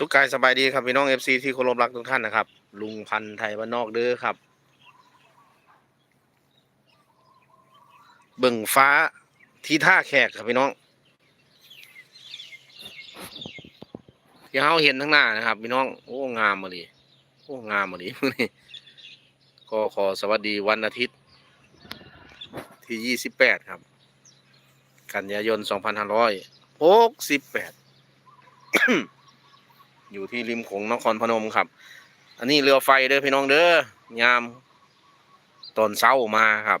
สุขกายสบายดีครับพี่น้องเอฟซีที่เคารพรักทุกท่านนะครับ ลุงพันธ์ไทยบ้านนอกเด้อครับ เบิ่งฟ้าที่ท่าแขกครับพี่น้องที่เราเห็นทั้งหน้านะครับ พี่น้องโอ้งามมาดิโอ้งามมาดิมื้อนี้ก็ขอสวัสดีวันอาทิตย์ ที่ยี่สิบแปดครับ กันยายนสองพันห้าร้อยหกสิบแปด อยู่ที่ริมโขงนครพนมครับ อันนี้เรือไฟเด้อพี่น้องเด้อยามตอนเช้ามาครับ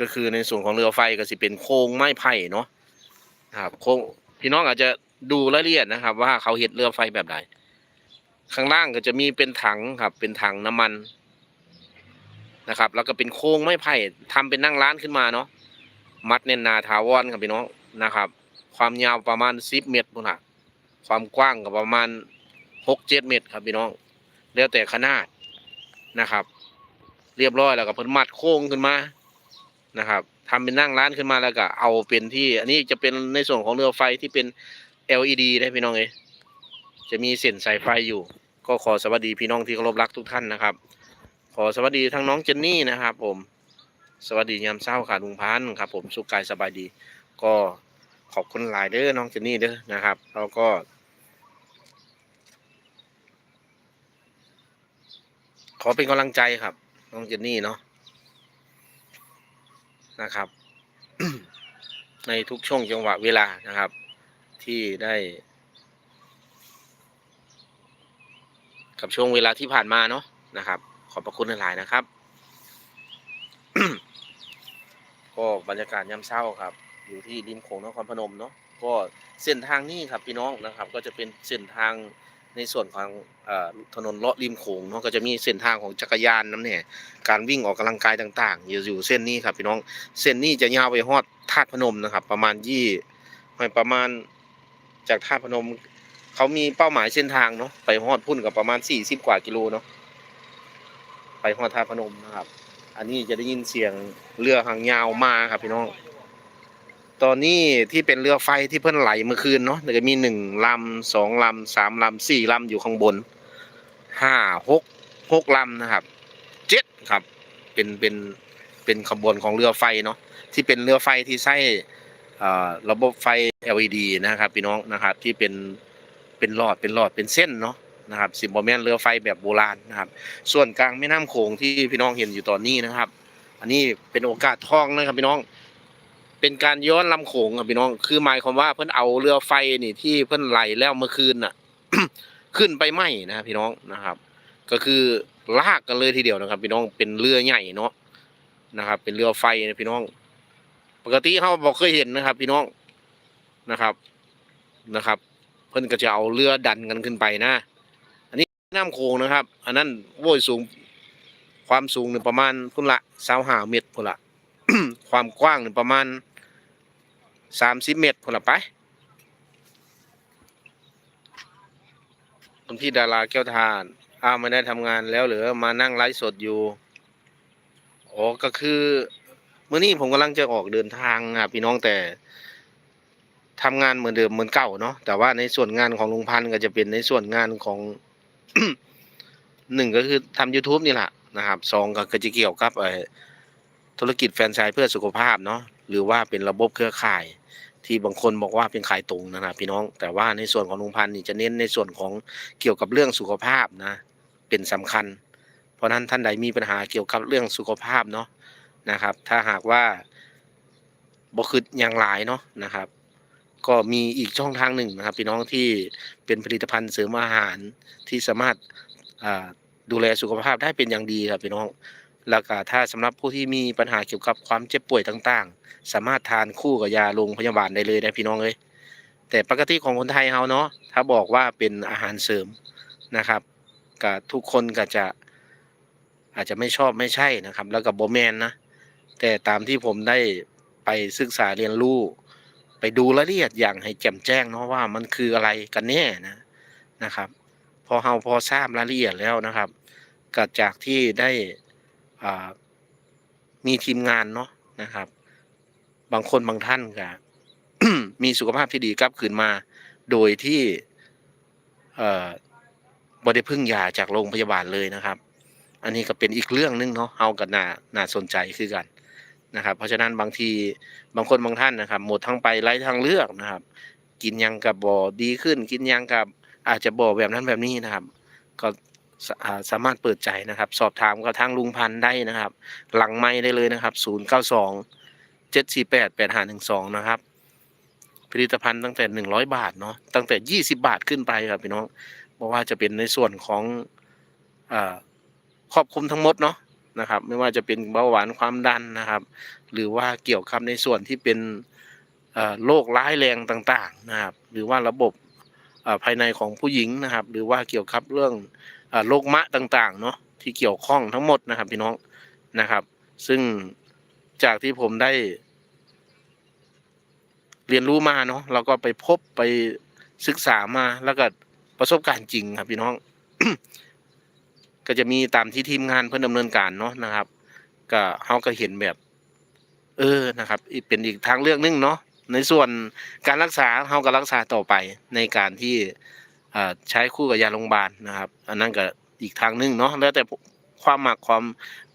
ก็คือในส่วนของเรือไฟก็สิเป็นโครงไม้ไผ่เนาะครับโครงพี่น้องอาจจะดูรายละเอียดนะครับ ว่าเขาเห็ดเรือไฟแบบใดข้างล่างก็จะมีเป็นถังครับ เป็นถังน้ำมันนะครับ แล้วก็เป็นโครงไม้ไผ่ทำเป็นนั่งร้านขึ้นมาเนาะมัดเน้นนาถาวรครับพี่น้องนะครับ ความยาวประมาณสิบเมตรพุ่นนะ ความกว้างก็ประมาณหกเจ็ดเมตรครับพี่น้อง แล้วแต่ขนาดนะครับ เรียบร้อยแล้วก็เพิ่นมัดโค้งขึ้นมานะครับทำเป็นนั่งร้านขึ้นมาแล้วก็เอาเป็นที่ อันนี้จะเป็นในส่วนของเรือไฟที่เป็น LED ได้พี่น้องเอยจะมีเส้นสายไฟอยู่ ก็ขอสวัสดีพี่น้องที่เคารพรักทุกท่านนะครับ ขอสวัสดีทั้งน้องเจนนี่นะครับ ผม สวัสดียามเช้าค่ะลุงพันธ์ครับ ผมสุขกายสบายดี ก็ ขอบคุณหลายเด้อน้องเจนนี่เด้อนะครับแล้วก็ ขอเป็นกำลังใจครับ น้องเจนนี่เนาะนะครับ ในทุกช่วงจังหวะเวลานะครับ ที่ได้ กับช่วงเวลาที่ผ่านมาเนาะนะครับ ขอบพระคุณหลายนะครับก็บรรยากาศยามเช้าครับ อยู่ที่ริมโขงนครพนมเนาะก็เส้นทางนี้ครับพี่น้องนะครับ ก็จะเป็นเส้นทางในส่วนของอถนนเลาะริมโขงเนาะก็จะมีเส้นทางของจักรยานน้ำเนี่ยการวิ่งออกกำลังกายต่าง ๆ อยู่อยู่เส้นนี้ครับพี่น้องเส้นนี้จะยาวไปฮอดธาตุพนมนะครับ ประมาณยี่ไม่ประมาณจากธาตุพนมเขามีเป้าหมายเส้นทางเนาะไปฮอดพุ่นกับประมาณสี่สิบกว่ากิโลเนาะไปฮอดธาตุพนมนะครับ อันนี้จะได้ยินเสียงเรือหางยาวมาครับพี่น้อง ตอนนี้ที่เป็นเรือไฟที่เพิ่นไหลเมื่อคืนเนาะจะมีหนึ่งลำสองลำสามลำสี่ลำอยู่ข้างบนห้าหกหกลำนะครับเจ็ดครับเป็นเป็นเป็นขบวนของเรือไฟเนาะที่เป็นเรือไฟที่ใช้อ่อระบบไฟ LED นะครับพี่น้องนะครับที่เป็นเป็นหลอดเป็นหลอดเป็นเส้นเนาะนะครับสิบโมเมนเรือไฟแบบโบราณนะครับ ส่วนกลางแม่น้ำโขงที่พี่น้องเห็นอยู่ตอนนี้นะครับ อันนี้เป็นโอกาสทองนะครับพี่น้อง เป็นการย้อนลำโขงครับพี่น้อง คือหมายความว่าเพิ่นเอาเรือไฟนี่ที่เพิ่นไหลแล้วเมื่อคืนน่ะ ขึ้นไปไหมนะพี่น้องนะครับ ก็คือลากกันเลยทีเดียวนะครับ พี่น้องเป็นเรือใหญ่เนาะนะครับ เป็นเรือไฟนะพี่น้อง ปกติเขาบอกเคยเห็นนะครับ พี่น้องนะครับนะครับ เพิ่นก็จะเอาเรือดันกันขึ้นไปนะ อันนี้น้ำโขงนะครับ อันนั้นโว้ยสูงความสูงหนึ่งประมาณพุ่นละสาวหาเมตรพุ่นละความกว้างหนึ่งประมาณ สามสิบเมตรพุ่นละไปคุณพี่ดาราแก้วทาน อ้าวไม่ได้ทำงานแล้วหรือมานั่งไลฟ์สดอยู่อ๋อก็คือเมื่อนี้ผมกำลังจะออกเดินทางอะพี่น้องแต่ทำงานเหมือนเดิมเหมือนเก่าเนาะแต่ว่าในส่วนงานของลุงพันธ์ก็จะเป็นในส่วนงานของหนึ่งก็คือทำ YouTube นี่แหละนะครับสองก็จะเกี่ยวกับธุรกิจแฟรนไชส์เพื่อสุขภาพเนาะหรือว่าเป็นระบบเครือข่าย ที่บางคนบอกว่าเป็นขายตรงนะครับพี่น้อง แต่ว่าในส่วนของลุงพันธ์นี่จะเน้นในส่วนของเกี่ยวกับเรื่องสุขภาพนะ เป็นสำคัญ เพราะฉะนั้นท่านใดมีปัญหาเกี่ยวกับเรื่องสุขภาพเนาะนะครับ ถ้าหากว่าบ่คืออย่างหลายเนาะนะครับ ก็มีอีกช่องทางหนึ่งนะครับ พี่น้องที่เป็นผลิตภัณฑ์เสริมอาหารที่สามารถดูแลสุขภาพได้เป็นอย่างดีครับพี่น้อง แล้วก็ถ้าสำหรับผู้ที่มีปัญหาเกี่ยวกับความเจ็บป่วยต่างๆ สามารถทานคู่กับยาโรงพยาบาลได้เลยนะพี่น้องเอ้ยแต่ปกติของคนไทยเฮาเนาะถ้าบอกว่าเป็นอาหารเสริมนะครับก็ทุกคนก็จะอาจจะไม่ชอบไม่ใช่นะครับ แล้วก็บแมนนะแต่ตามที่ผมได้ไปศึกษาเรียนรู้ ไปดูรายละเอียดอย่างให้แจ่มแจ้งเนาะว่ามันคืออะไรกันแน่นะนะครับ พอเฮาพอทราบรายละเอียดแล้วนะครับก็จากที่ได้ มีทีมงานเนาะนะครับ บางคนบางท่านก็มีสุขภาพที่ดีกลับคืนมา โดยที่เอ่อบ่ได้พึ่งยาจากโรงพยาบาลเลยนะครับ อันนี้ก็เป็นอีกเรื่องหนึงเนาะเฮาก็น่าน่าสนใจคือกันนะครับ เพราะฉะนั้นบางทีบางคนบางท่านนะครับ หมดทั้งไปไร้ทางเลือกนะครับ กินยังกับบ่ดีขึ้น กินยังกับอาจจะบ่แบบนั้นแบบนี้นะครับ ก็ สาสามารถเปิดใจนะครับ สอบถามกับทางลุงพันธ์ได้นะครับ หลังไม้ได้เลยนะครับ 092 748 8512 นะครับ ผลิตภัณฑ์ตั้งแต่ 100 บาทเนาะตั้งแต่ 20 บาทขึ้นไปครับพี่น้องเพราะว่าจะเป็นในส่วนของครอบคลุมทั้งหมดเนาะนะครับ ไม่ว่าจะเป็นเบาหวานความดันนะครับ หรือว่าเกี่ยวกับในส่วนที่เป็นโรคร้ายแรงต่างๆนะครับ หรือว่าระบบภายในของผู้หญิงนะครับ หรือว่าเกี่ยวกับเรื่อง โรคมะต่างๆเนาะที่เกี่ยวข้องทั้งหมดนะครับ พี่น้องนะครับ ซึ่งจากที่ผมได้ เรียนรู้มาเนาะเราก็ไปพบไปศึกษามาแล้วก็ประสบการณ์จริงครับ พี่น้อง ก็จะมีตามที่ทีมงานเพื่อนดำเนินการเนาะนะครับ ก็เขาก็เห็นแบบ เออนะครับเป็นอีกทางเลือกหนึงเนาะในส่วนการรักษาเขาก็รักษาต่อไปในการที่ ใช้คู่กับยาโรงพยาบาลนะครับ อันนั้นก็อีกทางหนึงเนาะแล้วแต่ความหมักความ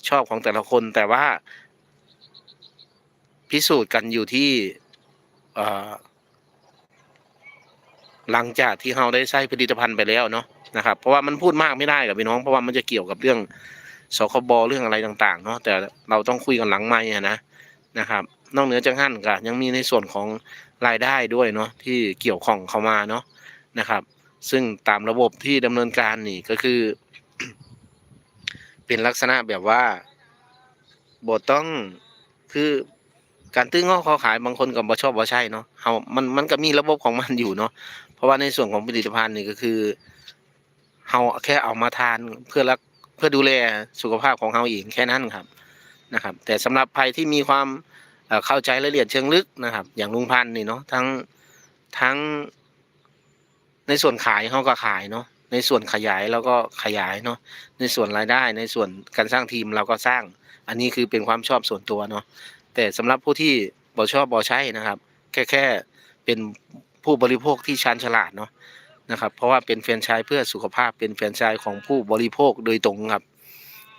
ชอบของแต่ละคนแต่ว่า พิสูจน์กันอยู่ที่หลังจากที่เราได้ใช้ผลิตภัณฑ์ไปแล้วเนาะนะครับ เพราะว่ามันพูดมากไม่ได้กับพี่น้อง เพราะว่ามันจะเกี่ยวกับเรื่องสคบเรื่องอะไรต่างๆ เนาะแต่เราต้องคุยกันหลังไมค์อะนะนะครับ นอกเหนือจากนั้นก็ยังมีในส่วนของรายได้ด้วยเนาะที่เกี่ยวข้องเข้ามาเนาะนะครับ ซึ่งตามระบบที่ดำเนินการนี่ก็คือ เป็นลักษณะแบบว่าบทต้องคือการตื้องอกคอขายบางคนก็บ่ชอบบ่ใช่เนาะเฮามันมันก็มีระบบของมันอยู่เนาะเพราะว่าในส่วนของผลิตภัณฑ์นี่ก็คือเฮาแค่เอามาทานเพื่อรักเพื่อดูแลสุขภาพของเฮาเองแค่นั้นครับนะครับ แต่สำหรับใครที่มีความเข้าใจรายละเอียดเชิงลึกนะครับ อย่างลุงพันธ์นี่เนาะทั้งทั้ง ในส่วนขายเขาก็ขายเนาะในส่วนขยายเราก็ขยายเนาะในส่วนรายได้ ในส่วนการสร้างทีมเราก็สร้าง อันนี้คือเป็นความชอบส่วนตัวเนาะแต่สำหรับผู้ที่บ่ชอบบ่ใช่นะครับ แค่แค่เป็นผู้บริโภคที่ชาญฉลาดเนาะนะครับ เพราะว่าเป็นแฟรนไชส์เพื่อสุขภาพเป็นแฟรนไชส์ของผู้บริโภคโดยตรงครับ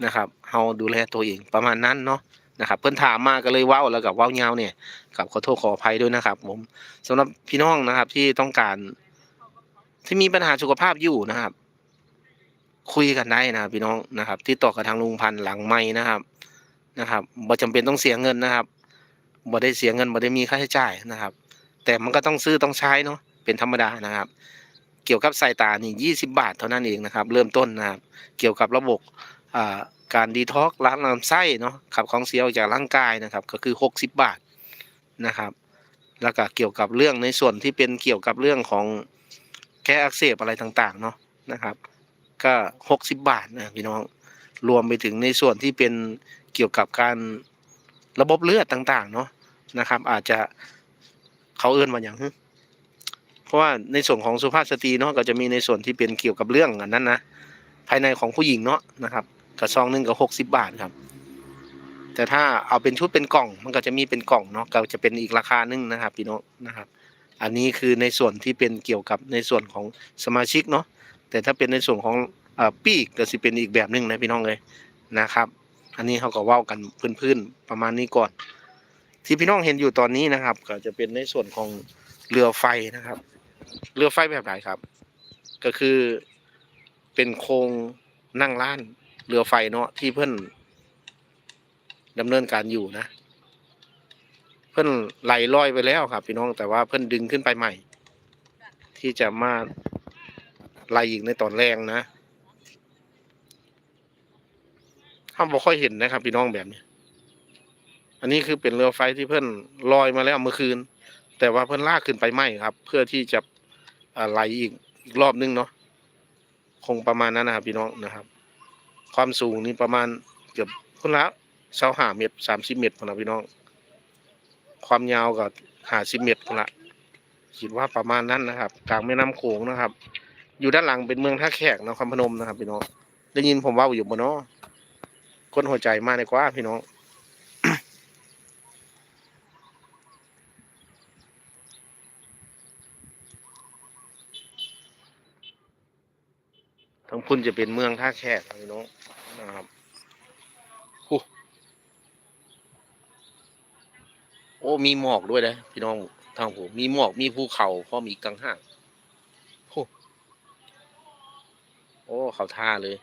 นะครับเฮาดูแลตัวเองประมาณนั้นเนาะนะครับเพิ่อนถามมาก็เลยว้าวแล้วกับว้ายาเนี่ยกับขอโทษขออภัยด้วยนะครับผมสำหรับพี่น้องนะครับที่ต้องการ ที่มีปัญหาสุขภาพอยู่นะครับ คุยกันได้นะครับพี่น้องนะครับ ที่ต่อกับทางลุงพันธ์หลังไม้นะครับนะครับบ่จำเป็นต้องเสียเงินนะครับบ่ได้เสียเงินบ่ได้มีค่าใช้จ่ายนะครับ แต่มันก็ต้องซื้อต้องใช้เนาะเป็นธรรมดานะครับ เกี่ยวกับสายตานี่ยี่สิบาทเท่านั้นเองนะครับ เริ่มต้นนะครับ เกี่ยวกับระบบอ่าการดีท็อกล้างลำไส้เนาะขับของเสียออกจากร่างกายนะครับ ก็คือหกสิบบาทนะครับ แล้วก็เกี่ยวกับเรื่องในส่วนที่เป็นเกี่ยวกับเรื่องของ แก้อักเสบอะไรต่างๆเนาะนะครับ ก็หกสิบบาทนะพี่น้องรวมไปถึงในส่วนที่เป็นเกี่ยวกับการระบบเลือดต่างๆ เนาะนะครับ อาจจะเขาเอื้นมาอย่างฮึเพราะว่าในส่วนของสุภาพสตรีเนาะก็จะมีในส่วนที่เป็นเกี่ยวกับเรื่องอันนั้นนะภายในของผู้หญิงเนาะนะครับกระซองหนึงก็หกสิบบาทครับ แต่ถ้าเอาเป็นชุดเป็นกล่อง มันก็จะมีเป็นกล่องเนาะก็จะเป็นอีกราคาหนึ่งนะครับ พี่น้องนะครับ อันนี้คือในส่วนที่เป็นเกี่ยวกับในส่วนของสมาชิกเนาะแต่ถ้าเป็นในส่วนของอปีกก็สิเป็นอีกแบบหนึ่งนะพี่น้องเลยนะครับ อันนี้เขาก็ว้ากันพื้นๆประมาณนี้ก่อน ที่พี่น้องเห็นอยู่ตอนนี้นะครับ ก็จะเป็นในส่วนของเรือไฟนะครับ เรือไฟแบบไหนครับ ก็คือเป็นโครงนั่งล้านเรือไฟเนาะที่เพื่อนดำเนินการอยู่นะ พิ่นไหลลอยไปแล้วครับ พี่น้องแต่ว่าเพิ่นดึงขึ้นไปใหม่ ที่จะมาไล่อีกในตอนแรงนะถ้าบ่ค่อยเห็นนะครับ พี่น้องแบบนี้ อันนี้คือเป็นเรือไฟที่เพิ่นลอยมาแล้วเมื่อคืน แต่ว่าเพิ่นลากขึ้นไปไหม่ครับ เพื่อที่จะไหลอีกอีกรอบนึงเนาะคงประมาณนั้นนะครับ พี่น้องนะครับ ความสูงนี่ประมาณเกือบคนละเสาหาเมตรสามสิบเมตรนะพี่น้อง ความยาวก็หาสิเมตรละคิดว่าประมาณนั้นนะครับ กลางแม่น้ำโขงนะครับ อยู่ด้านหลังเป็นเมืองท่าแขกนะครพนมนะครับพี่น้องได้ยินผมว่าอยู่บนนาะก้นหัวใจมากเลยกว่าพี่น้องทั้งพุ่นจะเป็นเมืองท่าแขกพี่น้องนะครับโอ้โอ้มีหมอกด้วยนะพี่น้องทางผมมีหมอกมีภูเขาพอมีกังห้างโอ้โอ้เขาท่าเลย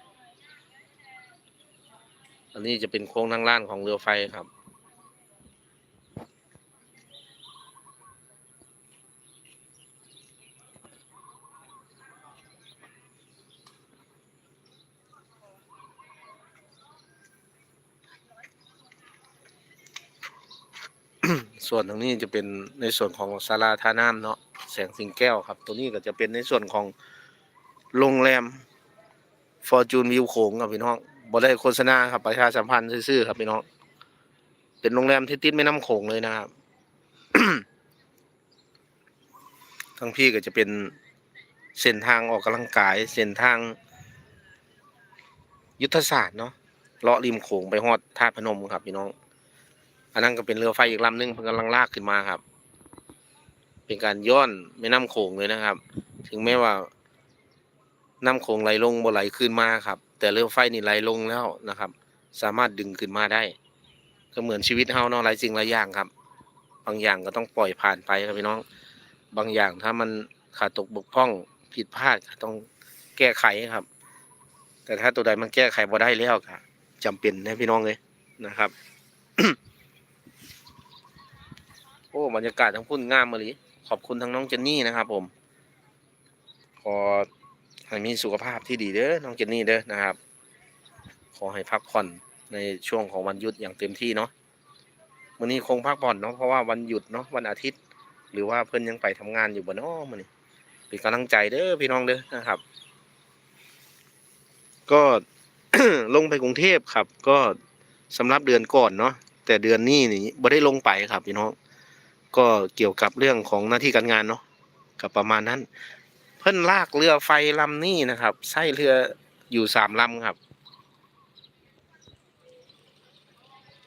อันนี้จะเป็นโค้งทางล่างของเรือไฟครับ ส่วนตรงนี้จะเป็นในส่วนของศาลาท่าน้ำเนาะแสงสิงแก้วครับ ตัวนี้ก็จะเป็นในส่วนของโรงแรมฟอร์จูนวิวโขงครับพี่น้องบ่ได้โฆษณาครับประชาสัมพันธ์ซื่อๆครับพี่น้องเป็นโรงแรมที่ติดแม่น้ำโขงเลยนะครับทั้งพี่ก็จะเป็นเส้นทางออกกำลังกายเส้นทาง ยุทธศาสตร์เนาะเลาะริมโขงไปฮอดท่าพนมครับพี่น้อง อันนั้นก็เป็นเรือไฟอีกลำหนึงเพิ่งกำลังลากขึ้นมาครับ เป็นการย้อนแม่น้ำโขงเลยนะครับ ถึงแม้ว่าน้ำโขงไหลลงบ่ไหลขึ้นมาครับ แต่เรือไฟนี่ไหลลงแล้วนะครับ สามารถดึงขึ้นมาได้ ก็เหมือนชีวิตเฮาเนาะหลายสิ่งหลายอย่างครับ บางอย่างก็ต้องปล่อยผ่านไปครับพี่น้อง บางอย่างถ้ามันขาดตกบกพร่องผิดพลาดก็ต้องแก้ไขครับ แต่ถ้าตัวใดมันแก้ไขบ่ได้แล้วก็จำเป็นนะพี่น้องเลยนะครับ โอ้บรรยากาศทั้งพุ่นงามมาลีขอบคุณทั้งน้องเจนนี่นะครับ ผม ขอให้มีสุขภาพที่ดีเด้อน้องเจนนี่เด้อนะครับ ขอให้พักผ่อนในช่วงของวันหยุดอย่างเต็มที่เนาะวันนี้คงพักผ่อนเนาะเพราะว่าวันหยุดเนาะวันอาทิตย์ หรือว่าเพิ่อนยังไปทำงานอยู่บ่เนาะมื้อนี้เป็นกำลังใจเด้อพี่น้องเด้อนะครับ ก็ลงไปกรุงเทพครับ ก็สำหรับเดือนก่อนเนาะแต่เดือนนี้นี่บ่ได้ลงไปครับพี่น้อง ก็เกี่ยวกับเรื่องของหน้าที่การงานเนาะกับประมาณนั้น เพิ่นลากเรือไฟลำนี้นะครับใช้เรืออยู่สามลำครับ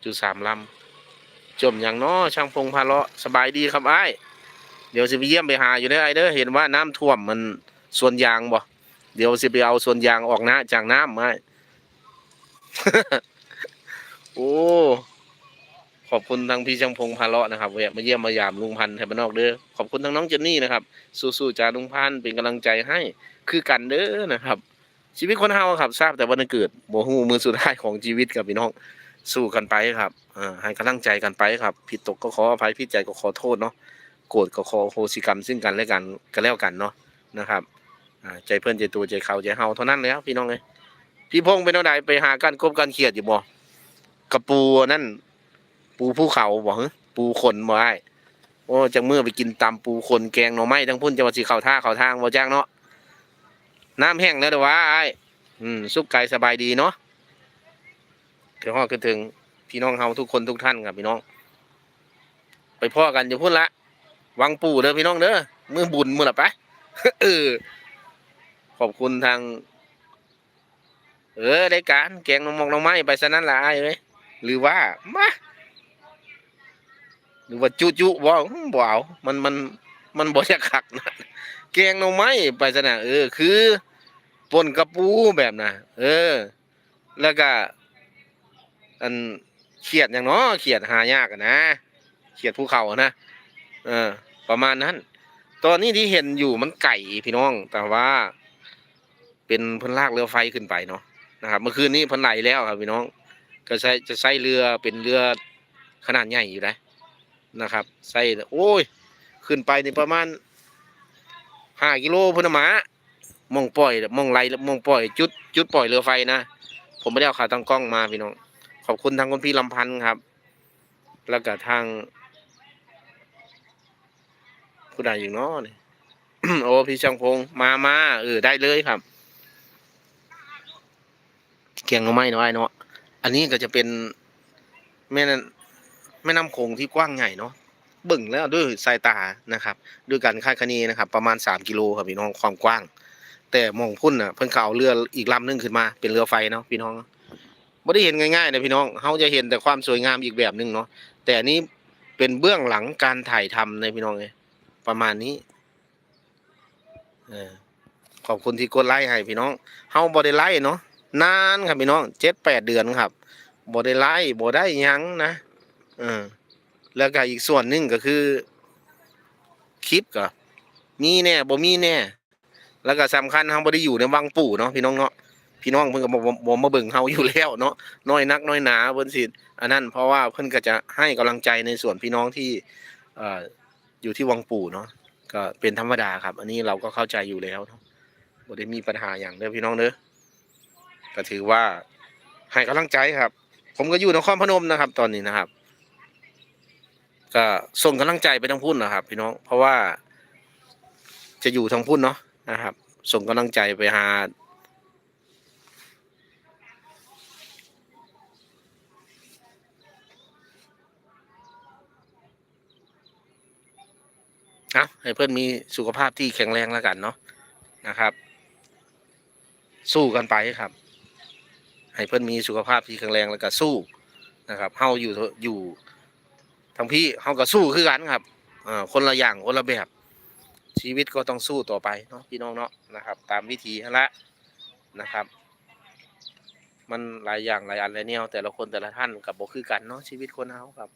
อยู่สามลำจมอย่างน้อช่างพงพาเลาะสบายดีครับไอ้เดี๋ยวสิไปเยี่ยมไปหาอยู่เด้ไอ้เด้อเห็นว่าน้ำท่วมมันส่วนยางบ่เดี๋ยวสิไปเอาส่วนยางออกนะจากน้ำไอ้โอ้ อบคุณทางพี่ช่างพงพาเลาะนะครับแวะมาเยี่ยมมายามลุงพันธ์ไทยบ้านนอกเด้อขอบคุณทางน้องเจนนี่นะครับ สู้ๆจาลุงพันธ์เป็นกำลังใจให้คือกันเด้อนะครับ ชีวิตคนเฮาครับ ทราบแต่วันเกิดบ่ฮู้มือสุดท้ายของชีวิตครับพี่น้องสู้กันไปครับอ่าให้กำลังใจกันไปครับ ผิดตกก็ขออภัยผิดใจก็ขอโทษเนาะโกรธก็ขอโหสิกรรมซึ่งกันและกันก็แล้วกันเนาะนะครับอ่าใจเพื่อนใจตัวใจเขาใจเฮาเท่านั้นแล้วพี่น้องเอ้ยพี่พงษ์เป็นเท่าใดไปหากันกบกันเขียดอยู่บ่กระปูนั่น ปูภูเขาบ่ฮะปูขนบ่ได้โอ้จังเมื้อไปกินตำปูขนแกงหน่อไม้ทั้งพุ่นจะว่าสิเข้าท่าเข้าทางบ่จ้างเนาะน้ำแห้งแล้วเด้อวะอ้ายอืมสุขกายสบายดีเนาะถึงฮอดคือถึงพี่น้องเฮาทุกคนทุกท่านครับพี่น้อง ไปพ่อกันอยู่พุ่นละวังปู่เด้อพี่น้องเด้อมือบุญมื้อละไปเออขอบคุณทาง เออได้การแกงหนมมองน้องไม้ไปซะนั่นละไอ้เอ้ยหรือว่ามา หรือว่าจุจุบ่อืมบ่เอามันมันมันบ่อยากคักนะแกงหน่อไม้ไปซะนะเออ คือป่นกระปูแบบน่ะเออ แล้วก็ อันเขียดอย่างเนาะเขียดหายากนะเขียดภูเขาอะนะเออ ประมาณนั้น ตอนนี้ที่เห็นอยู่มันไก่พี่น้อง แต่ว่า เป็นเพิ่นลากเรือไฟขึ้นไปเนาะนะครับ เมื่อคืนนี้เพิ่นไหลแล้วครับพี่น้อง ก็ใช้จะใช้เรือเป็นเรือขนาดใหญ่อยู่นะ นะครับ ใส่โอ้ย ขึ้นไปในประมาณห้ากิโลพุ่นนหมามองปล่อยมองไหลมองปล่อย จุด จุดปล่อยเรือไฟนะ ผมไม่ได้เอาขาตั้งกล้องมาพี่น้อง ขอบคุณทางคุณพี่ลำพันธ์ครับ แล้วก็ทางผู้ใดอยู่เนาะนี่โอ้พี่ช่างพงมามาเออได้เลยครับเกียงหน่อไม้น้อยเนาะอันนี้ก็จะเป็นแม่น้ำ แม่น้ำโขงที่กว้างใหญ่เนาะบิ่งแล้วด้วยสายตานะครับ ด้วยการคาดคะเนนะครับ ประมาณสามกิโลครับพี่น้องความกว้าง แต่มองพุ่นอะเพิ่นเขาเอาเรืออีกลำหนึงขึ้นมาเป็นเรือไฟเนาะพี่น้องไม่ได้เห็นง่ายๆนะพี่น้องเขาจะเห็นแต่ความสวยงามอีกแบบหนึ่งเนาะแต่อันนี้เป็นเบื้องหลังการถ่ายทำในพี่น้องเลยประมาณนี้ขอบคุณที่กดไลค์ให้พี่น้องเฮาบ่ได้ไลค์เนาะนานครับพี่น้องเจ็ดแปดเดือนครับบ่ได้ไลค์บ่ได้ยังนะ เออ แล้วก็อีกส่วนหนึ่งก็คือ คลิปก็มีแน่บ่มีแน่ แล้วก็สำคัญเฮาบ่ได้อยู่ในวังปู่เนาะพี่น้องเนาะพี่น้องเพิ่นก็บ่บ่มาเบิ่งเฮาอยู่แล้วเนาะน้อยนักน้อยหนาเพิ่นสิอันนั้นเพราะว่าเพิ่นก็จะให้กำลังใจในส่วนพี่น้องที่เอ่ออยู่ที่วังปู่เนาะก็เป็นธรรมดาครับ อันนี้เราก็เข้าใจอยู่แล้วเนาะบ่ได้มีปัญหาอย่างเด้อพี่น้องเด้อก็ถือว่าให้กำลังใจครับ ผมก็อยู่นครพนมนะครับ ตอนนี้นะครับ ก็ส่งกำลังใจไปทางพุ่นนะครับ พี่น้อง เพราะว่า จะอยู่ทางพุ่นเนาะนะครับ ส่งกำลังใจไปหานะให้เพื่อนมีสุขภาพที่แข็งแรงแล้วกันเนาะนะครับ สู้กันไปครับ ให้เพื่อนมีสุขภาพที่แข็งแรงแล้วก็สู้นะครับเฮาอยู่อยู่ ทั้งพี่เฮาก็สู้คือกันครับอ่าคนละอย่างคนละแบบ ชีวิตก็ต้องสู้ต่อไปเนาะพี่น้องเนาะนะครับ ตามวิธีละนะครับ มันหลายอย่างหลายอันหลายแนวแต่ละคนแต่ละท่านกับบ่คือกันเนาะชีวิตคนเฮาครับ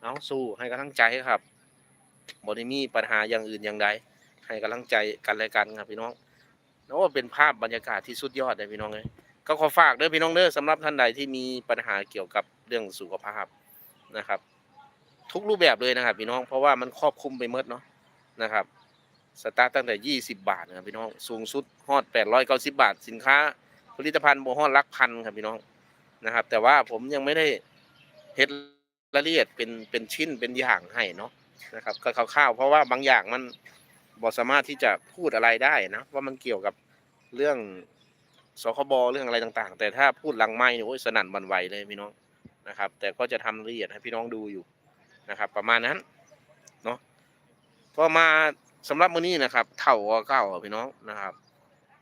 เอาสู้ให้กำลังใจครับบ่ได้มีปัญหาอย่างอื่นอย่างใดให้กำลังใจกันและกันครับพี่น้องโอ้เป็นภาพบรรยากาศที่สุดยอดเลยพี่น้องเลยก็ขอฝากเด้อพี่น้องเด้อสำหรับท่านใดที่มีปัญหาเกี่ยวกับเรื่องสุขภาพนะครับ ทุกรูปแบบเลยนะครับพี่น้องเพราะว่ามันครอบคลุมไปหมดเนาะนะครับสตาร์ตตั้งแต่ 20 บาทนะครับพี่น้องสูงสุดฮอด 890 บาท สินค้า ผลิตภัณฑ์โบฮอดหลักพันครับพี่น้องนะครับ แต่ว่าผมยังไม่ได้เฮ็ดรายละเอียดเป็นเป็นชิ้นเป็นอย่างให้เนาะนะครับก็คร่าวๆเพราะว่าบางอย่างมันบ่สามารถที่จะพูดอะไรได้นะว่ามันเกี่ยวกับเรื่องสคบเรื่องอะไรต่าง ๆ แต่ถ้าพูดหลังไม้เนี่ยโอ้ยสนั่นหวันไหวเลยพี่น้องนะครับ แต่ก็จะทำละเอียดให้พี่น้องดูอยู่ นะครับ ประมาณนั้นเนาะพอมาสำหรับมื้อนี้นะครับ เท่าก้าเก่าพี่น้องนะครับ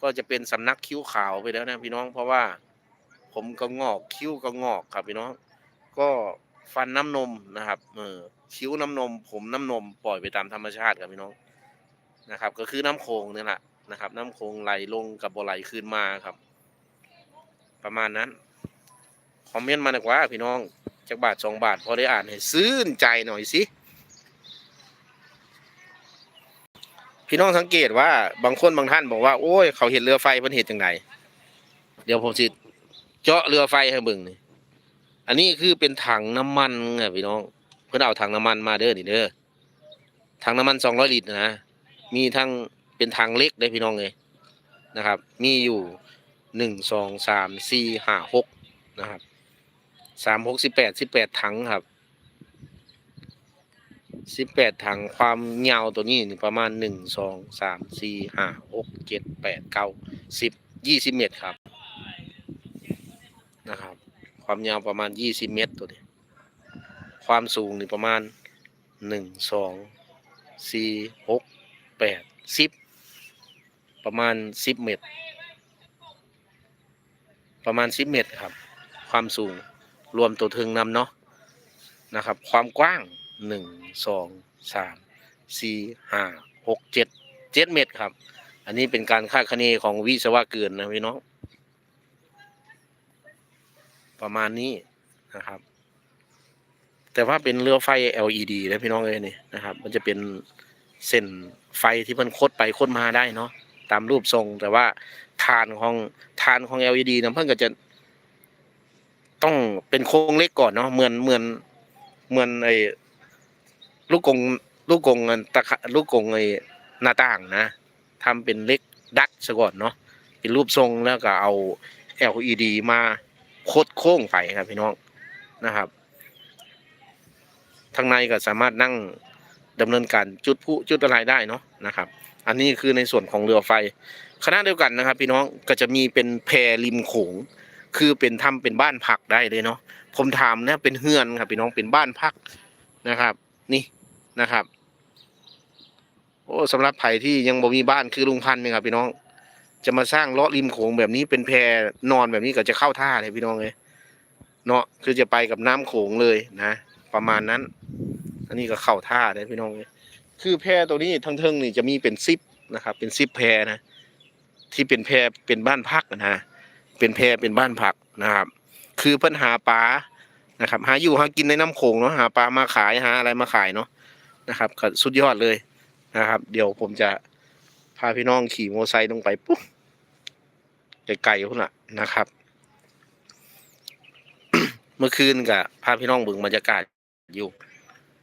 ก็จะเป็นสำนักคิ้วขาวไปแล้วนะพี่น้องเพราะว่า ผมก็งอกคิ้วก็งอกครับพี่น้อง ก็ฟันน้ำนมนะครับเออคิ้วน้ำนม ผมน้ำนมปล่อยไปตามธรรมชาติครับพี่น้องนะครับ ก็คือน้ำโขงนี่แหละนะครับ น้ำโขงไหลลงกับบ่ไหลคืนมาครับ ประมาณนั้นคอมเมนต์มาหน่อยว่าพี่น้อง จักบาทสองบาท พอได้อ่านให้ซื่นใจหน่อยสิพี่น้องสังเกตว่าบางคนบางท่านบอกว่าโอ้ยเขาเห็นเรือไฟเพิ่นเห็นจังไดเดี๋ยวผมสิเจาะเรือไฟให้เบิ่งนี่อันนี้คือเป็นถังน้ำมันไงพี่น้อง เพิ่นเอาถังน้ำมันมาเด้อนี่เด้อถังน้ำมันสองร้อยลิตรนะมีทั้งเป็นถังเล็กได้พี่น้องเลยนะครับ มีอยู่หนึ่งสองสามสี่ห้าหกนะครับ สามหกสิบแปดสิบแปดถังครับสิบแปดถังความยาวตัวนี้ประมาณหนึ่งสองสามสี่ห้าหกเจ็ดแปดเก้าสิบยี่สิบเมตรครับนะครับ ความยาวประมาณยี่สิบเมตรตัวนี้ ความสูงนี่ประมาณหนึ่งสองสี่หกแปดสิบประมาณสิบเมตร ประมาณสิบเมตรครับ ความสูง รวมตัวถึงนำเนาะนะครับ ความกว้างหนึ่งสองสามสี่ห้าหกเจ็ดเจ็ดเมตรครับ อันนี้เป็นการคาดคะเนของวิศวะเกรนนะพี่น้องประมาณนี้นะครับ แต่ว่าเป็นเรือไฟ LED นะพี่น้องเลยนี่นะครับ มันจะเป็นเส้นไฟที่มันโคดไปโคดมาได้เนาะตามรูปทรงแต่ว่าฐานของฐานของ LED นะเพิ่นก็จะ ต้องเป็นโครงเล็กก่อนเนาะเหมือนเหมือนเหมือนไอ้ลูกกงลูกกงอันตะลูกกงไอ้หน้าต่างนะทำเป็นเล็กดักซะก่อนเนาะเป็นรูปทรงแล้วก็เอา LED มาโคดโค้งไปครับพี่น้องนะครับทางในก็สามารถนั่งดำเนินการจุดผู้จุดอะไรได้เนาะนะครับ อันนี้คือในส่วนของเรือไฟคณะเดียวกันนะครับ พี่น้องก็จะมีเป็นแพริมโขง คือเป็นทำเป็นบ้านพักได้เลยเนาะผมถามนะเป็นเฮือนครับพี่น้องเป็นบ้านพักนะครับ นี่นะครับ โอ้สำหรับไผ่ที่ยังบ่มีบ้านคือลุงพันธ์เนี่ยครับพี่น้อง จะมาสร้างเลาะริมโขงแบบนี้เป็นแพนอนแบบนี้ก็จะเข้าท่าเลยพี่น้องเลยเนาะคือจะไปกับน้ำโขงเลยนะ ประมาณนั้น อันนี้ก็เข้าท่าเลยพี่น้องเลยคือแพตัวนี้ทั้งเทิงนี่จะมีเป็นซิปนะครับ เป็นซิปแพนะที่เป็นแพเป็นบ้านพักนะฮะ เป็นแพเป็นบ้านพักนะครับ คือเพิ่นหาปลานะครับหาอยู่หากินในน้ำโขงเนาะหาปลามาขายหาอะไรมาขายเนาะนะครับก็สุดยอดเลยนะครับ เดี๋ยวผมจะพาพี่น้องขี่มอเตอร์ไซค์ลงไปปุ๊บไกลๆพุ่นละนะครับ เมื่อคืนกับพาพี่น้องบิ่งบรรยากาศอยู่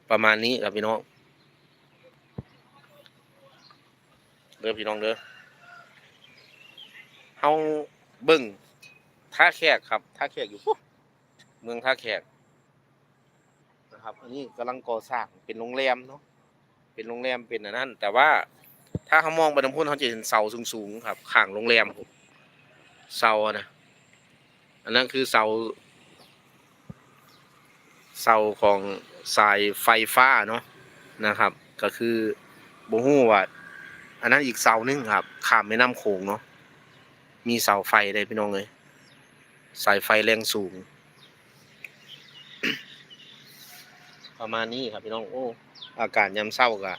ประมาณนี้ครับพี่น้องเด้อพี่น้องเด้อเฮาเบิ่ง ท่าแขกครับท่าแขกอยู่เมืองท่าแขกนะครับ อันนี้กำลังก่อสร้างเป็นโรงแรมเนาะเป็นโรงแรมเป็นอันนั้น แต่ว่าถ้าเขามองไปทางพุ่นเขาจะเห็นเสาสูงๆครับข้างโรงแรมผมเสานะอันนั้นคือเสาเสาของสายไฟฟ้าเนาะนะครับ ก็คือบ่ฮู้ว่าอันนั้นอีกเสาหนึงครับข้ามแม่น้ำโขงเนาะมีเสาไฟได้พี่น้องเลย สายไฟแรงสูง ประมาณนี้ครับพี่น้อง โอ้ อากาศยามเช้าก็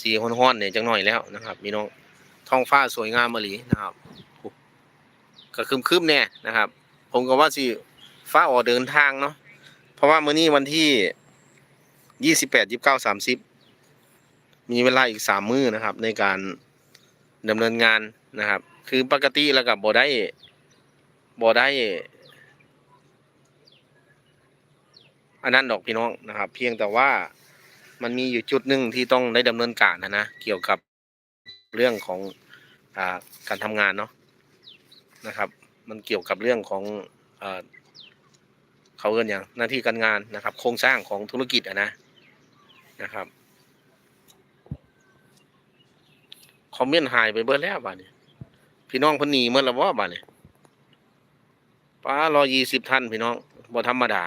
สีฮ้อนๆเนี่ยจังหน่อยแล้วนะครับพี่น้องท้องฟ้าสวยงามมะลีนะครับโอ้ก็ครึมๆแน่นะครับ ผมก็ว่าสิฟ้าออกเดินทางเนาะเพราะว่ามื้อนี้วันที่ยี่สิบแปดยี่สิบเก้าสามสิบมีเวลาอีกสามมื้อนะครับ ในการดำเนินงานนะครับ คือปกติแล้วกับบ่ได้ บ่ได้ อันนั้นดอกพี่น้องนะครับ เพียงแต่ว่ามันมีอยู่จุดหนึ่งที่ต้องได้ดำเนินการนะนะเกี่ยวกับเรื่องของอาการทำงานเนาะนะครับ มันเกี่ยวกับเรื่องของอเขาเอินอย่างหน้าที่การงานนะครับ โครงสร้างของธุรกิจอะนะนะครับคอมเมนต์หายไปเบิดแล้วบ้านี้พี่น้องเพนหนีเมื่อละว่าบ้านี้ ป้ารอยี่สิบท่านพี่น้องบ่ธรรมดา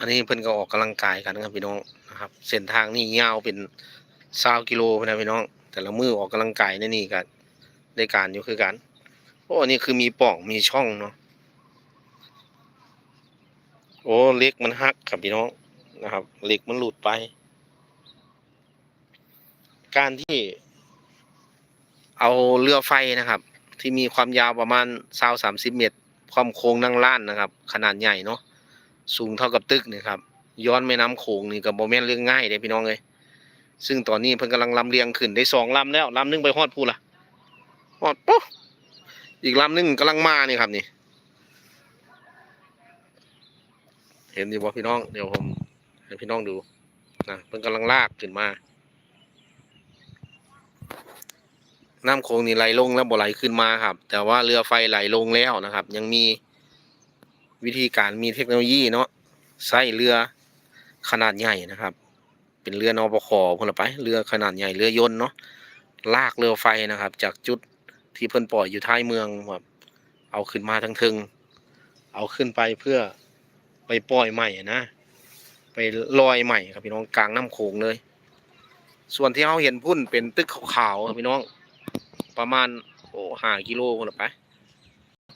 อันนี้เพิ่นก็ออกกำลังกายกันนะครับพี่น้องนะครับ เส้นทางนี่ยาวเป็นสาวกิโลนะพี่น้อง แต่ละมือออกกำลังกายในนี่ก็ ได้การอยู่คือกันโอ้อันนี้คือมีป่องมีช่องเนาะโอ้เล็กมันหักครับพี่น้องนะครับเหล็กมันหลุดไป การที่ เอาเรือไฟนะครับ ที่มีความยาวประมาณสาวสามสิบเมตร ความโค้งนั่งล้านนะครับ ขนาดใหญ่เนาะสูงเท่ากับตึกนี่ครับ ย้อนแม่น้ำโขงนี่ก็บ่แม่นเรื่องง่ายเด้พี่น้องเอ้ยซึ่งตอนนี้เพิ่นกำลังลำเลียงขึ้นได้สองลำแล้วลำหนึงไปฮอดพูละ ฮอดปุ๊อีกลำหนึงกำลังมานี่ครับนี่ เห็นอยู่บ่พี่น้องเดี๋ยวผมให้พี่น้องดูนะเพิ่นกำลังลากขึ้นมา น้ำโขงนี่ไหลลงแล้วบ่ไหลขึ้นมาครับ แต่ว่าเรือไฟไหลลงแล้วนะครับ ยังมีวิธีการมีเทคโนโลยีเนาะใช้เรือขนาดใหญ่นะครับ เป็นเรือนอปคพลไป เรือขนาดใหญ่เรือยนต์เนาะลากเรือไฟนะครับ จากจุด ที่เพิ่นปล่อยอยู่ท้ายเมืองแบบเอาขึ้นมาทั้งทึงเอาขึ้นไปเพื่อไปปล่อยใหม่นะไปลอยใหม่ครับพี่น้องกลางน้ำโขงเลย ส่วนที่เราเห็นพุ่นเป็นตึกขาวๆครับพี่น้อง ประมาณโอ้ห้ากิโลพนละไป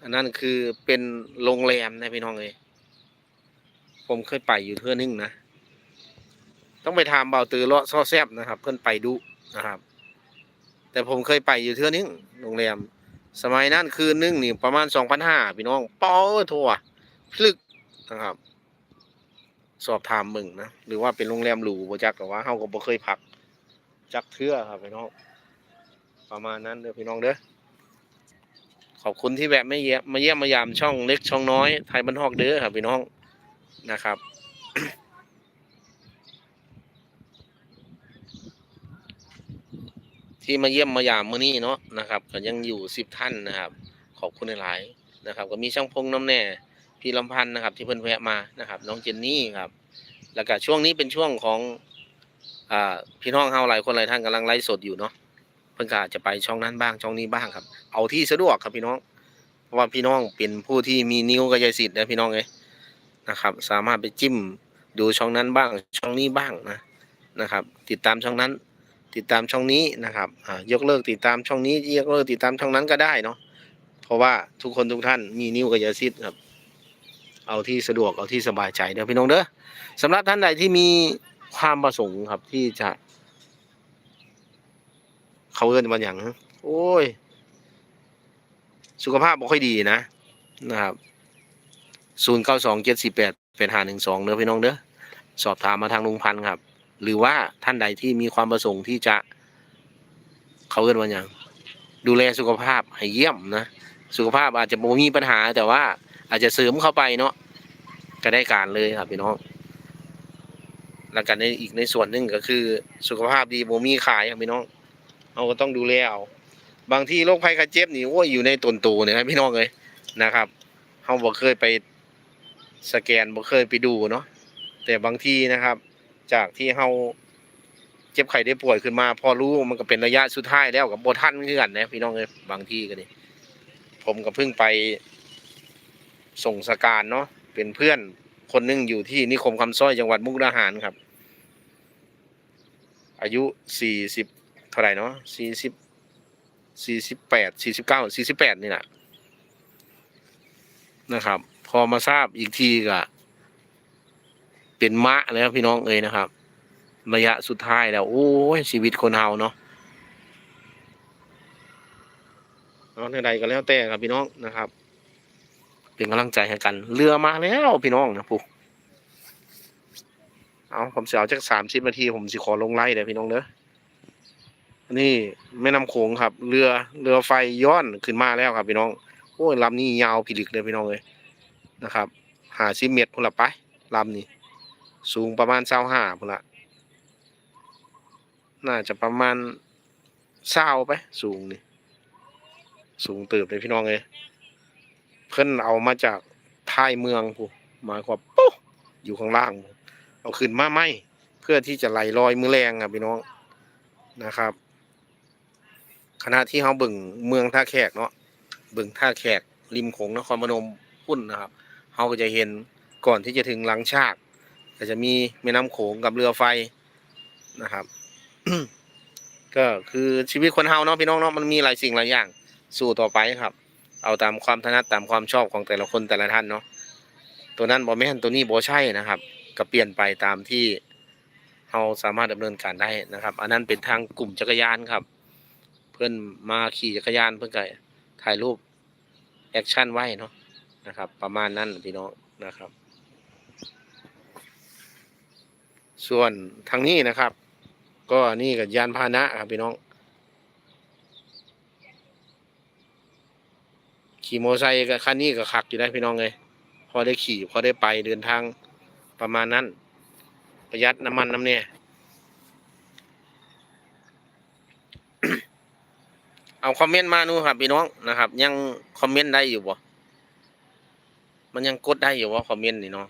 อันนั้นคือเป็นโรงแรมนะพี่น้องเลยผมเคยไปอยู่เทื่อนึงนะ ต้องไปถามเบาตือเลาะซ่อแซบนะครับ เพื่อนไปดูนะครับ แต่ผมเคยไปอยู่เทื่อนึงโรงแรม สมัยนั้นคืนนึงนี่ประมาณสองพันห้าพี่น้องป้อทัวพลึกนะครับ สอบถามมึงนะ หรือว่าเป็นโรงแรมหรูบ่จักแต่ว่าเฮาก็บ่เคยพัก จักเทื่อครับพี่น้อง ประมาณนั้นเด้อพี่น้องเด้อขอบคุณที่แวะมาเยี่ยมมาเยี่ยมมายามช่องเล็กช่องน้อยไทยบันทอกเด้อครับพี่น้องนะครับ ที่มาเยี่ยมมายามมื้อนี้เนาะนะครับก็ยังอยู่สิบท่านนะครับ ขอบคุณหลายๆนะครับ ก็มีช่างพงน้ำแน่พี่ลำพันธ์นะครับ ที่เพิ่นแวะมานะครับ น้องเจนนี่ครับ แล้วก็ช่วงนี้เป็นช่วงของอ่าพี่น้องเฮาหลายคนหลายท่านกำลังไลฟ์สดอยู่เนาะเพิ่นก็อาจจะไปช่องนั้นบ้างช่องนี้บ้างครับ เอาที่สะดวกครับพี่น้อง เพราะว่าพี่น้องเป็นผู้ที่มีนิ้วกระยายสิทธิ์นะพี่น้องเอ้ยนะครับ สามารถไปจิ้มดูช่องนั้นบ้าง ช่องนี้บ้างนะนะครับ ติดตามช่องนั้น ติดตามช่องนี้นะครับยกเลิกติดตามช่องนี้ยกเลิกติดตามช่องนั้นก็ได้เนาะเพราะว่าทุกคนทุกท่านมีนิ้วกับยาซิดครับ เอาที่สะดวกเอาที่สบายใจเด้อพี่น้องเด้อสำหรับท่านใดที่มีความประสงค์ครับที่จะ เขาเอิ้นว่าอย่างนะโอ้ย สุขภาพบ่ค่อยดีนะนะครับศูนย์เก้าสองเจ็ดสี่แปดเป็นหาหนึ่งสองเด้อพี่น้องเด้อสอบถามมาทางลุงพันธ์ครับ หรือว่าท่านใดที่มีความประสงค์ที่จะเขาเอิ้นว่าอย่างดูแลสุขภาพให้เยี่ยมนะสุขภาพอาจจะมีปัญหา แต่ว่าอาจจะเสริมเข้าไปเนาะก็ได้การเลยครับพี่น้องแล้วกันในอีกในส่วนหนึ่งก็คือ สุขภาพดีบ่มีขายครับพี่น้องเราก็ต้องดูแลเอาบางที่โรคภัยไข้เจ็บนี่โอ้ยอยู่ในตนตูเนี่ยครับพี่น้องเลยนะครับเฮาบ่เคยไปสแกนบ่เคยไปดูเนาะแต่บางทีนะครับ จากที่เฮาเจ็บไข้ได้ป่วยขึ้นมา พอรู้มันก็เป็นระยะสุดท้ายแล้วกับบ่ทันคือกันนะพี่น้องเอ้ยบางที่ก็นี่ผมก็เพิ่งไปส่งสการเนาะเป็นเพื่อนคนหนึงอยู่ที่นิคมคำสร้อยจังหวัดมุกดาหารครับ อายุสี่สิบเท่าไหร่เนาะสี่สิบสี่สิบแปดสี่สิบเก้าสี่สิบแปดนี่แหละนะครับ พอมาทราบอีกทีก็ เป็นมะแล้วพี่น้องเอ้ยนะครับ ระยะสุดท้ายแล้ว โอ้ยชีวิตคนเฮาเนาะเอาในใดก็แล้วแต่ครับพี่น้องนะครับ เป็นกำลังใจให้กัน เรือมาแล้วพี่น้องนะปุ๊เอาผมจะเอาจากสามสิบนาทีผมสิขอลงไล่เด้อพี่น้องเด้อนี่แม่น้ำโขงครับ เรือเรือไฟย้อนขึ้นมาแล้วครับพี่น้องโอ้ยลำนี้ยาวพิลึกเลยพี่น้องเลยนะครับ หาสิเมตรพุ่นละไปลำนี้ สูงประมาณเศร้าห้าพุ่นละน่าจะประมาณเศร้าไป สูงนี่ สูงเติบเลยพี่น้องเลยเพิ่นเอามาจากท้ายเมืองผู้หมายความปุ๊บอยู่ข้างล่าง เอาขึ้นมาไหมเพื่อที่จะไหลลอยมือแรงอะพี่น้องนะครับขณะที่เขาเบิ่งเมืองท่าแขกเนาะเบิ่งท่าแขกริมโขงนครพนมพุ่นนะครับเขาก็จะเห็นก่อนที่จะถึงหลังชาก ก็จะมีแม่น้ำโขงกับเรือไฟนะครับ ก็คือชีวิตคนเฮาเนาะพี่น้องเนาะมันมีหลายสิ่งหลายอย่างสู้ต่อไปครับ เอาตามความถนัดตามความชอบของแต่ละคนแต่ละท่านเนาะตัวนั้นบอแม่นตัวนี้บอใช่นะครับ ก็เปลี่ยนไปตามที่เราสามารถดำเนินการได้นะครับ อันนั้นเป็นทางกลุ่มจักรยานครับ เพื่อนมาขี่จักรยานเพื่อนก็ถ่ายรูปแอคชั่นไว้เนาะนะครับ ประมาณนั้นพี่น้องนะครับ ส่วนทางนี้นะครับ ก็นี่กับยานพาหนะครับพี่น้องขี่มอเตอร์ไซค์กับคันนี้ก็ขักอยู่ได้พี่น้องเลยพอได้ขี่พอได้ไปเดินทางประมาณนั้น ประหยัดน้ำมันน้ำเนี่ยเอาคอมเมนต์มานูครับพี่น้องนะครับ ยังคอมเมนต์ได้อยู่บ่มันยังกดได้อยู่ว่าคอมเมนต์นี่เนาะ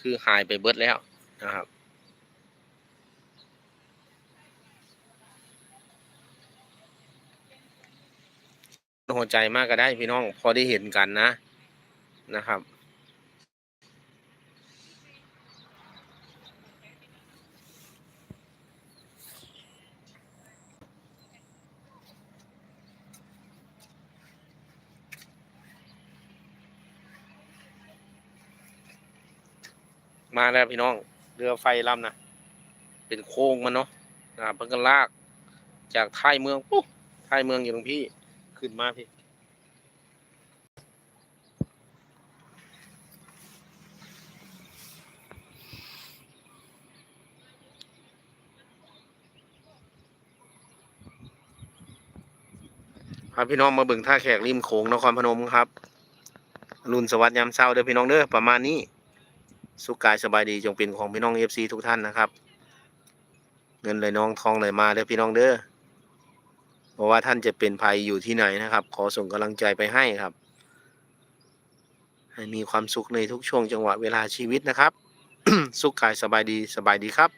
คือหายไปเบิดแล้วนะครับ หัวใจมากก็ได้พี่น้อง พอได้เห็นกันนะนะครับ มาแล้วพี่น้อง เรือไฟลำนะเป็นโค้งมันเนาะนะครับเพิ่งก็ลาก จากท้ายเมืองปุ๊บท้ายเมืองอยู่ตรงพี่ ขึ้นมาพี่พาพี่น้องมาเบิ่งท่าแขกริมโขงนครพนมครับรุ่นสวัสดิ์ยามเช้าเด้อพี่น้องเด้อประมาณนี้ สุขกายสบายดีจงเป็นของพี่น้องเอฟซีทุกท่านนะครับ เงินไหลน้องทองไหลมาเด้อพี่น้องเด้อ ราะว่าท่านจะเป็นภัยอยู่ที่ไหนนะครับ ขอส่งกำลังใจไปให้ครับให้มีความสุขในทุกช่วงจังหวะเวลาชีวิตนะครับ สุขกายสบายดีสบายดีครับ